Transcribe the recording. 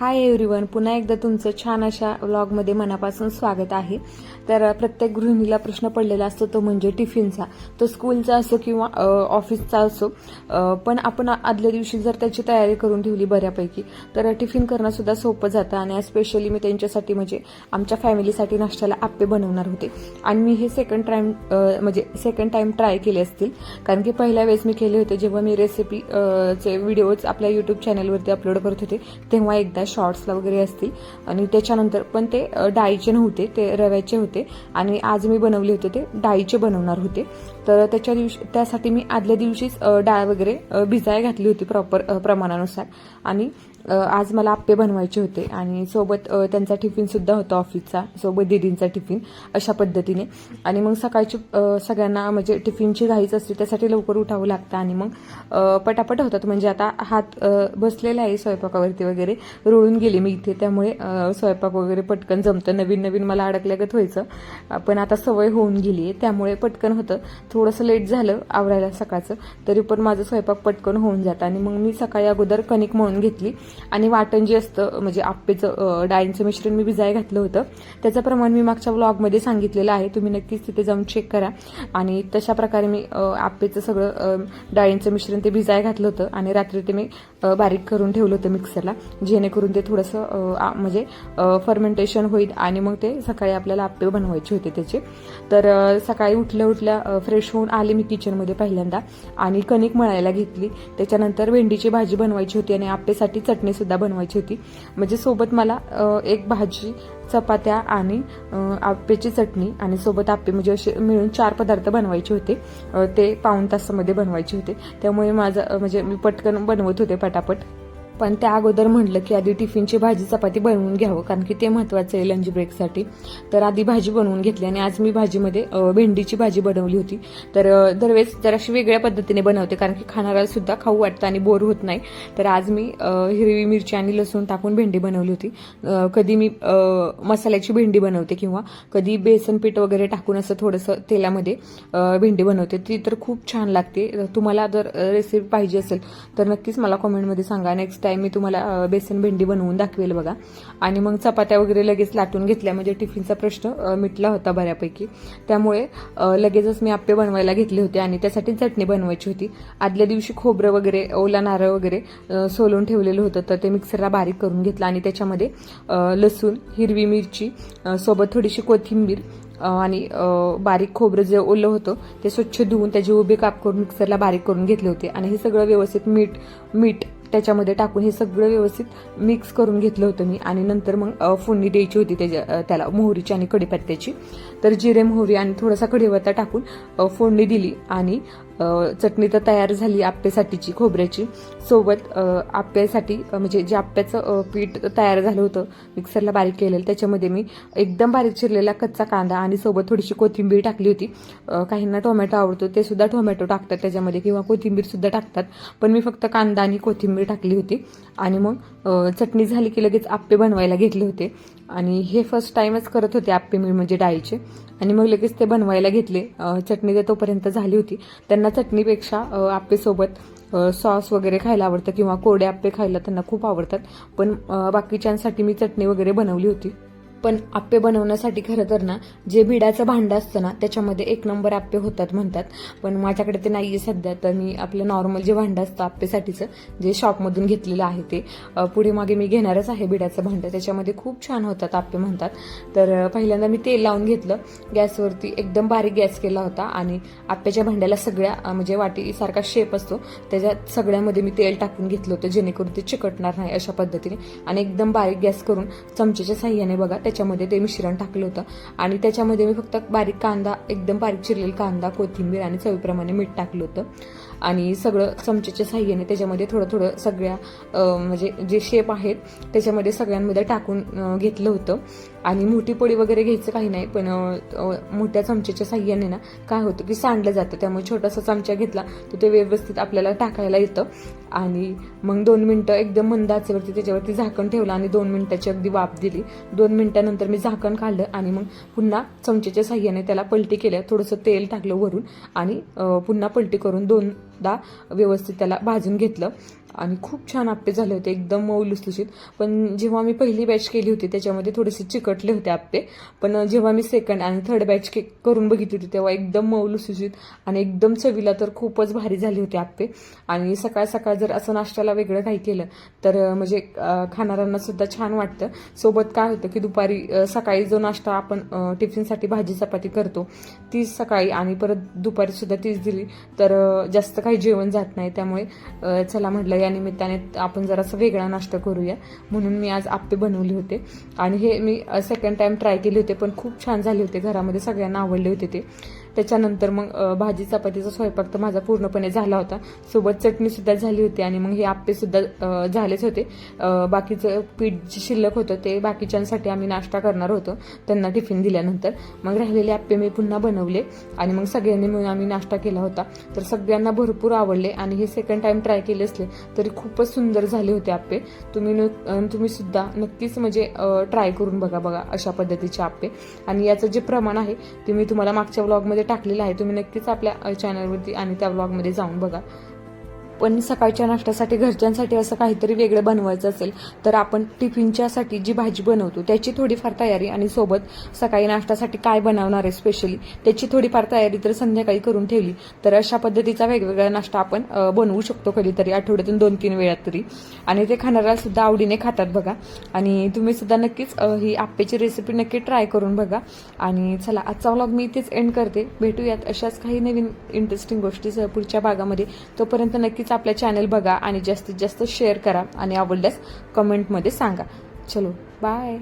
Hi everyone पुन्हा एकदा तुमचं छान अशा व्लॉगमध्ये मनापासून स्वागत आहे. तर प्रत्येक गृहिणीला प्रश्न पडलेला असतो तो म्हणजे टिफिनचा. तो स्कूलचा असो किंवा ऑफिसचा असो. पण आपण आदल्या दिवशी जर त्याची तयारी करून ठेवली बऱ्यापैकी तर टिफिन करणंसुद्धा सोपं जातं. आणि स्पेशली मी त्यांच्यासाठी म्हणजे आमच्या फॅमिलीसाठी नाश्त्याला आप्पे बनवणार होते. आणि मी हे सेकंड टाईम म्हणजे सेकंड टाईम ट्राय केले असतील. कारण की पहिल्या वेळेस मी केले होते जेव्हा मी रेसिपीचे व्हिडिओज आपल्या यूट्यूब चॅनलवरती अपलोड करत होते तेव्हा एकदा शॉर्ट्सला वगैरे असतील आणि त्याच्यानंतर पण ते डाळीचे नव्हते ते रव्याचे होते. आणि आज मी बनवले होते ते डाळीचे बनवणार होते. तर त्याच्या दिवशी त्यासाठी मी आदल्या दिवशीच डाळ वगैरे भिजाय घातली होती प्रॉपर प्रमाणानुसार. आणि आज मला आप्पे बनवायचे होते आणि सोबत त्यांचा टिफिनसुद्धा होता ऑफिसचा सोबत दिदींचा टिफिन अशा पद्धतीने. आणि मग सकाळची सगळ्यांना म्हणजे टिफिनची घाईच असते त्यासाठी लवकर उठावं लागतं आणि मग पटापट होतात. म्हणजे आता हात बसलेला आहे स्वयंपाकावरती वगैरे रुळून गेले मी इथे त्यामुळे स्वयंपाक वगैरे पटकन जमतं. नवीन नवीन मला अडकल्यागत व्हायचं. पण आता सवय होऊन गेली आहे त्यामुळे पटकन होतं. थोडंसं लेट झालं आवरायला सकाळचं तरी पण माझं स्वयंपाक पटकन होऊन जातं. आणि मग मी सकाळी अगोदर कणिक मळून घेतली. आणि वाटण जे असतं म्हणजे आप्पेचं डाळींचं मिश्रण मी भिजाय घातलं होतं. त्याचं प्रमाण मी मागच्या व्लॉगमध्ये सांगितलेलं आहे. तुम्ही नक्कीच तिथे जाऊन चेक करा. आणि तशा प्रकारे मी आप्पेचं सगळं डाळींचं मिश्रण ते भिजाय घातलं होतं. आणि रात्री ते मी बारीक करून ठेवलं होतं मिक्सरला. जेणेकरून ते थोडंसं म्हणजे फर्मेंटेशन होईल आणि मग ते सकाळी आपल्याला आप्पे बनवायचे होते त्याचे. तर सकाळी उठल्या उठल्या फ्रेश होऊन आले मी किचनमध्ये पहिल्यांदा. आणि कणिक मळायला घेतली. त्याच्यानंतर भेंडीची भाजी बनवायची होती आणि आप्पेसाठी चटणी सुद्धा बनवायची होती. म्हणजे सोबत मला एक भाजी चपात्या आणि आप्याची आप्पेची चटणी आणि सोबत आप्पे म्हणजे असे मिळून चार पदार्थ बनवायचे होते. ते पाऊण तासामध्ये बनवायचे होते. त्यामुळे माझं म्हणजे मी पटकन बनवत होते पटापट. पण त्या अगोदर म्हटलं की आधी टिफिनची भाजी चपाती बनवून घ्यावं कारण की ते महत्वाचं आहे लंच ब्रेकसाठी तर आधी भाजी बनवून घेतली आणि आज मी भाजीमध्ये भेंडीची भाजी बनवली होती. तर दरवेळेस जराशी वेगळ्या पद्धतीने बनवते कारण की खाणाऱ्याला सुद्धा खाऊ वाटतं आणि बोर होत नाही. तर आज मी हिरवी मिरची आणि लसूण टाकून भेंडी बनवली होती. कधी मी मसाल्याची भेंडी बनवते किंवा कधी बेसन पीठ वगैरे टाकून असं थोडंसं तेलामध्ये भेंडी बनवते. ती तर खूप छान लागते. तुम्हाला जर रेसिपी पाहिजे असेल तर नक्कीच मला कॉमेंटमध्ये सांगा. नेक्स्ट टाइम मी तुम्हाला बेसन भेंडी बनवून दाखवेल बघा. आणि मग चपात्या वगैरे लगेच लाटून घेतल्या म्हणजे टिफिनचा प्रश्न मिटला होता बऱ्यापैकी. त्यामुळे लगेचच मी आप्पे बनवायला घेतले होते आणि त्यासाठी चटणी बनवायची होती. आदल्या दिवशी खोबरं वगैरे ओला नारळ वगैरे सोलून ठेवलेलं होतं तर ते मिक्सरला बारीक करून घेतलं आणि त्याच्यामध्ये लसूण हिरवी मिरची सोबत थोडीशी कोथिंबीर आणि बारीक खोबरं जे ओलं होतं ते स्वच्छ धुवून त्याचे उभे काप करून मिक्सरला बारीक करून घेतले होते. आणि हे सगळं व्यवस्थित मीठ मीठ त्याच्यामध्ये टाकून हे सगळं व्यवस्थित मिक्स करून घेतलं होतं मी. आणि नंतर मग फोडणी द्यायची होती त्याच्या त्याला मोहरीची आणि कढीपत्त्याची. तर जिरे मोहरी आणि थोडासा कढीवत्ता टाकून फोडणी दिली आणि चटणी तर तयार झाली आप्पेसाठीची खोबऱ्याची. सोबत आप्प्यासाठी आप्यासाठी म्हणजे जे आप्याचं पीठ तयार झालं होतं मिक्सरला बारीक केलेलं त्याच्यामध्ये मी एकदम बारीक चिरलेला कच्चा कांदा आणि सोबत थोडीशी कोथिंबीर टाकली होती. काहींना टोमॅटो आवडतो ते सुद्धा टोमॅटो टाकतात त्याच्यामध्ये किंवा कोथिंबीर सुद्धा टाकतात. पण मी फक्त कांदा आणि कोथिंबीर टाकली होती. आणि मग चटणी झाली की लगेच आप्पे बनवायला घेतले होते. आणि हे फर्स्ट टाईमच करत होते आप्पे मी म्हणजे डाळीचे. आणि मग लगेच ते बनवायला घेतले. चटणी तर तोपर्यंत झाली होती त्यांना चटणीपेक्षा आप्पेसोबत सॉस वगैरे खायला आवडतं किंवा कोरडे आप्पे खायला त्यांना खूप आवडतात. पण बाकीच्यांसाठी मी चटणी वगैरे बनवली होती. पण आप्पे बनवण्यासाठी खरं तर ना जे बिडाचं भांडं असतं ना त्याच्यामध्ये एक नंबर आप्पे होतात म्हणतात. पण माझ्याकडे ते नाही आहे सध्या तर मी आपलं नॉर्मल जे भांडं असतं आप्पेसाठीचं जे शॉपमधून घेतलेलं आहे ते पुढे मागे मी घेणारच आहे बिडाचं भांडं. त्याच्यामध्ये खूप छान होतात आप्पे म्हणतात. तर पहिल्यांदा मी तेल लावून घेतलं. गॅसवरती एकदम बारीक गॅस केला होता आणि आप्याच्या भांड्याला सगळ्या म्हणजे वाटीसारखा शेप असतो. त्याच्यात सगळ्यामध्ये मी तेल टाकून घेतलं होतं जेणेकरून ते चिकटणार नाही अशा पद्धतीने. आणि एकदम बारीक गॅस करून चमच्याच्या साह्याने बघा त्याच्यामध्ये ते मिश्रण टाकलं होतं. आणि त्याच्यामध्ये मी फक्त बारीक कांदा एकदम बारीक चिरलेला कांदा कोथिंबीर आणि चवीप्रमाणे मीठ टाकलं होतं. आणि सगळं चमच्याच्या साह्याने त्याच्यामध्ये थोडं थोडं सगळ्या म्हणजे जे शेप आहेत त्याच्यामध्ये सगळ्यांमध्ये टाकून घेतलं होतं. आणि मोठी पोळी वगैरे घ्यायचं काही नाही पण मोठ्या चमच्याच्या साह्याने ना काय होतं की सांडलं जातं त्यामुळे छोटासा चमचा घेतला तर ते व्यवस्थित आपल्याला टाकायला येतं. आणि मग दोन मिनटं एकदम मंद आचेवरती त्याच्यावरती झाकण ठेवलं आणि दोन मिनटाची अगदी वाफ दिली. दोन मिनटानंतर मी झाकण काढलं आणि मग पुन्हा चमचेच्या साह्याने त्याला पलटी केल्या थोडंसं तेल टाकलं वरून आणि पुन्हा पलटी करून दोन सुद्धा व्यवस्थित त्याला भाजून घेतलं. आणि खूप छान आप्पे झाले होते एकदम मऊ लुसलुशीत. पण जेव्हा मी पहिली बॅच केली होती त्याच्यामध्ये थोडेसे चिकटले होते आप्पे. पण जेव्हा मी सेकंड आणि थर्ड बॅच के करून बघितली होती तेव्हा एकदम मऊ लुसलुशीत आणि एकदम चवीला तर खूपच भारी झाले होते आप्पे. आणि सकाळ सकाळ जर असं नाश्त्याला वेगळं काही केलं तर म्हणजे खाणाऱ्यांना सुद्धा छान वाटतं. सोबत काय होतं की दुपारी सकाळी जो नाश्ता आपण टिफिनसाठी भाजी चपाती करतो तीच सकाळी आणि परत दुपारी सुद्धा तीच दिली. तर जास्त काही जेवण जात नाही त्यामुळे चला म्हटलं या निमित्ताने आपण जरासं वेगळा नाश्ता करूया. म्हणून मी आज आप्पे बनवले होते. आणि हे मी सेकंड टाइम ट्राय केले होते पण खूप छान झाले होते. घरामध्ये सगळ्यांना आवडले होते ते. त्याच्यानंतर मग भाजी चपातीचा स्वयंपाक तर माझा पूर्णपणे झाला होता. सोबत चटणी सुद्धा झाली होती आणि मग हे आप्पेसुद्धा झालेच होते. बाकीचं पीठ जे शिल्लक होतं ते बाकीच्यांसाठी आम्ही नाश्ता करणार होतो त्यांना टिफिन दिल्यानंतर. मग राहिलेले आप्पे मी पुन्हा बनवले आणि मग सगळ्यांनी मिळून आम्ही नाश्ता केला होता. तर सगळ्यांना भरपूर आवडले आणि हे सेकंड टाइम ट्राय केले असले तरी खूपच सुंदर झाले होते आप्पे. तुम्ही न- तुम्ही सुद्धा नक्कीच म्हणजे ट्राय करून बघा बघा अशा पद्धतीचे आप्पे. आणि याचं जे प्रमाण आहे ते मी तुम्हाला मागच्या व्लॉगमध्ये टाकलेलं आहे. तुम्ही नक्कीच आपल्या चॅनलवरती आणि त्या ब्लॉगमध्ये जाऊन बघा. पण सकाळच्या नाश्त्यासाठी घरच्यांसाठी असं काहीतरी वेगळं बनवायचं असेल तर आपण टिफिनच्यासाठी जी भाजी बनवतो त्याची थोडीफार तयारी आणि सोबत सकाळी नाश्त्यासाठी काय बनवणार आहे स्पेशली त्याची थोडीफार तयारी तर संध्याकाळी करून ठेवली तर अशा पद्धतीचा वेगवेगळा नाश्ता आपण बनवू शकतो कधीतरी आठवड्यातून दोन तीन वेळात तरी. आणि ते खाणाऱ्या सुद्धा आवडीने खातात बघा. आणि तुम्ही सुद्धा नक्कीच ही आप्पेची रेसिपी नक्की ट्राय करून बघा. आणि चला आजचा व्लॉग मी इथेच एंड करते. भेटूयात अशाच काही नवीन इंटरेस्टिंग गोष्टी पुढच्या भागामध्ये. तोपर्यंत नक्कीच आपल्या चॅनल बघा आणि जास्तीत जास्त शेअर करा आणि आवडल्यास कमेंटमध्ये सांगा. चलो बाय